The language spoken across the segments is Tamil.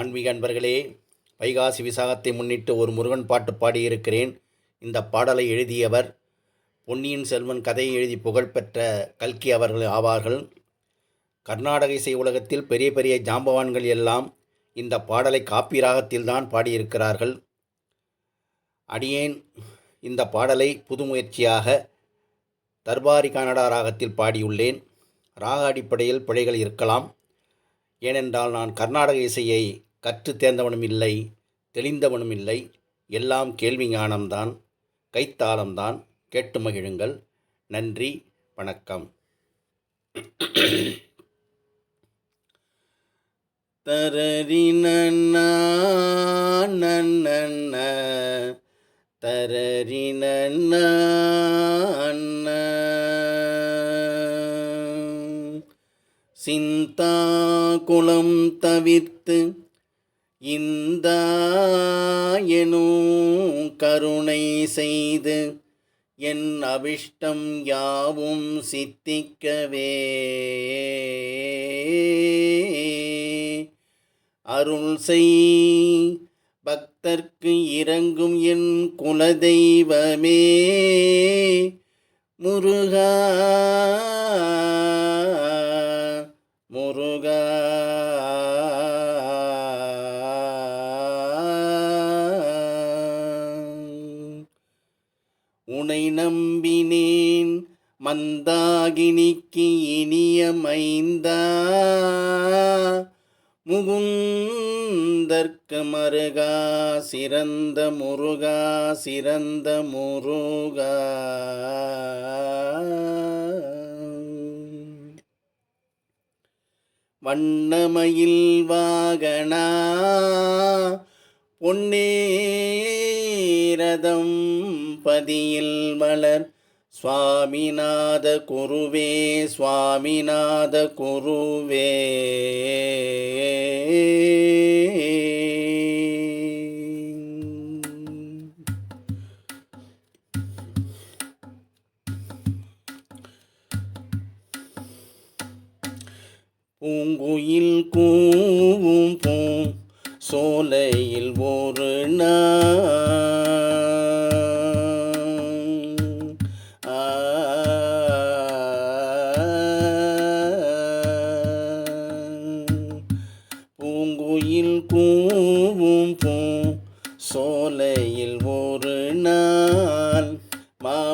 ஆன்மீக அன்பர்களே வைகாசி விசாகத்தை முன்னிட்டு ஒரு முருகன் பாட்டு பாடியிருக்கிறேன். இந்த பாடலை எழுதியவர் பொன்னியின் செல்வன் கதையை எழுதி புகழ்பெற்ற கல்கி அவர்கள் ஆவார்கள். கர்நாடக இசை உலகத்தில் பெரிய பெரிய ஜாம்பவான்கள் எல்லாம் இந்த பாடலை காப்பி ராகத்தில்தான் பாடியிருக்கிறார்கள். அடியேன் இந்த பாடலை புது முயற்சியாக தர்பாரி கனடா ராகத்தில் பாடியுள்ளேன். ராக அடிப்படையில் பிழைகள் இருக்கலாம். ஏனென்றால் நான் கர்நாடக இசையை கற்று தேர்ந்தவனும் இல்லை தெளிந்தவனும் இல்லை எல்லாம் கேள்வி ஞானம்தான் கைத்தாளம்தான். கேட்டு மகிழுங்கள். நன்றி வணக்கம். தரரின நன்ன தரரின சிந்தா குளம் தவிர்த்து இந்த கருணை செய்து என் அபிஷ்டம் யாவும் சித்திக்கவே. அருள் செய் பக்தர்க்கு இறங்கும் என் குலதெய்வமே. முருகா முருகா. உனை நம்பினேன் மந்தாகினிக்கு இனிய மைந்தா முகுந்தற்கு மருகா சிறந்த முருகா சிறந்த முருகா. வண்ணமயில் வாகனா பொன்னே பொன்னேரதம் பதியில் மலர் சுவாமிநாத குருவே சுவாமிநாத குருவே. பூங்குயில் கூவும் பூ சோலையில் ஒரு நாள்.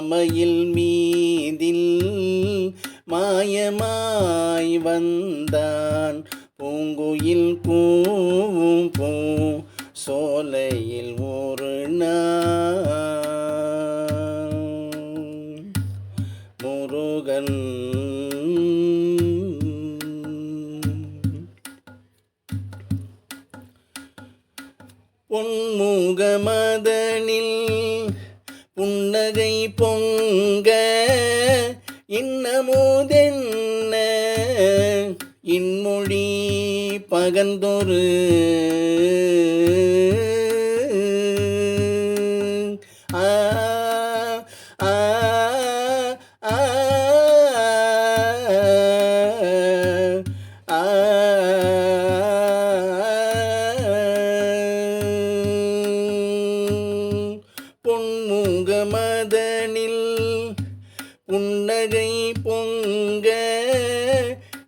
மாமையில் மீதில் மாயமாய் வந்தான். பூங்குயில் கூவும் பூ சோலையில் ஒரு நாள். முருகன் இன்னமுதென்ன? இன்மொழி பகந்தொரு பொங்க.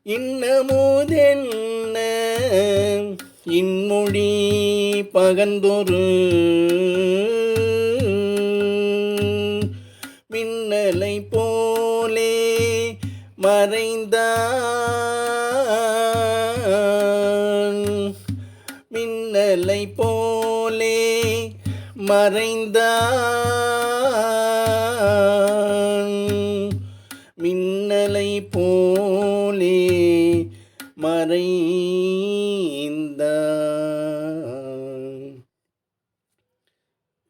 இன்னமுதென்ன? இன்மொழி பகந்தொரு. மின்னலை போலே மறைந்தான். மின்னலை போலே மறைந்தான். போலே மறைந்த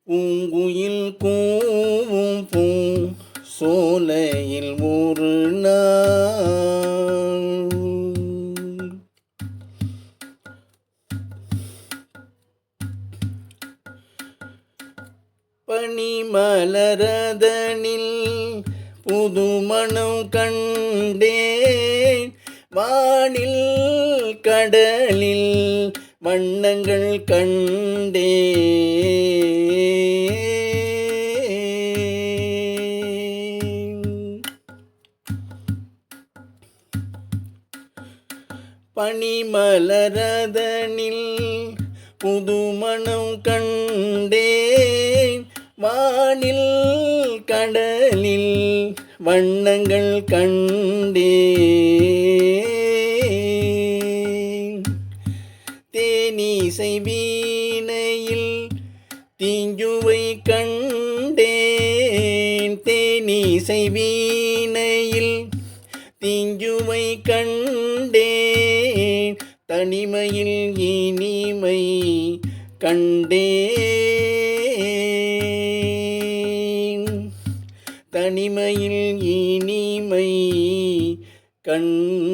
பூங்குயில் கூவும் பூ சோலையில் ஒரு நாள். பனிமலரதனில் புதுமணம் கண்டே வானில் கடலில் வண்ணங்கள் கண்டே. பனிமலரதனில் புதுமணம் கண்டேன். வானில் கடலில் வண்ணங்கள் கண்டேன். இசை வீணையில் தீஞ்சுவை கண்டேன். தேனீசை வீணையில் தீஞ்சுவை கண்டேன். தனிமையில் இனிமை கண்டேன். தனிமையில் இனிமை கண்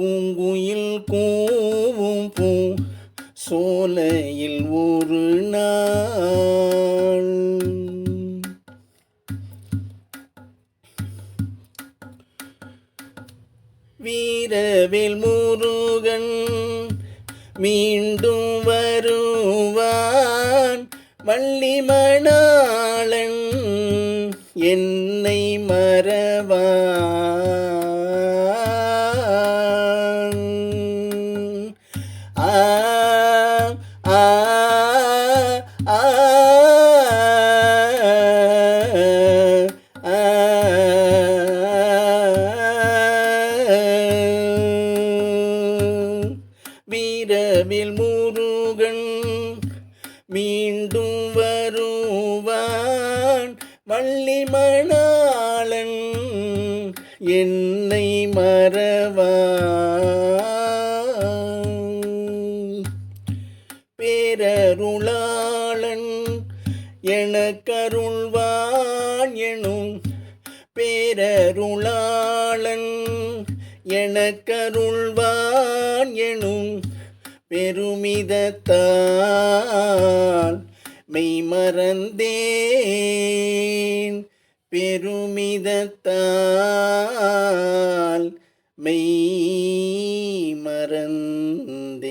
பூங்குயில் கூவும் பூ சோலையில் ஒரு நாள். வீரவேல் முருகன் மீண்டும் வருவான். வள்ளி மணாளன் என்னை மறவான் இரவில் முருகன் மீண்டும் வருவான். வள்ளி மணாளன் என்னை மறவான். பேரருளா பெருமிதத்தால் மெய் மறந்தேன் பெருமிதத்தால் மெய் மறந்தேன்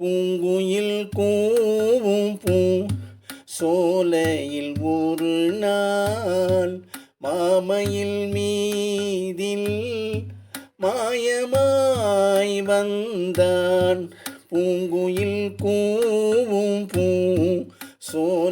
பூங்குயில் கூவும் பூ சோலையில் ஒரு நாள் மாமையில் மீதில் மாயமா வந்தான். பூங்குயில் கூவும் பூ சோ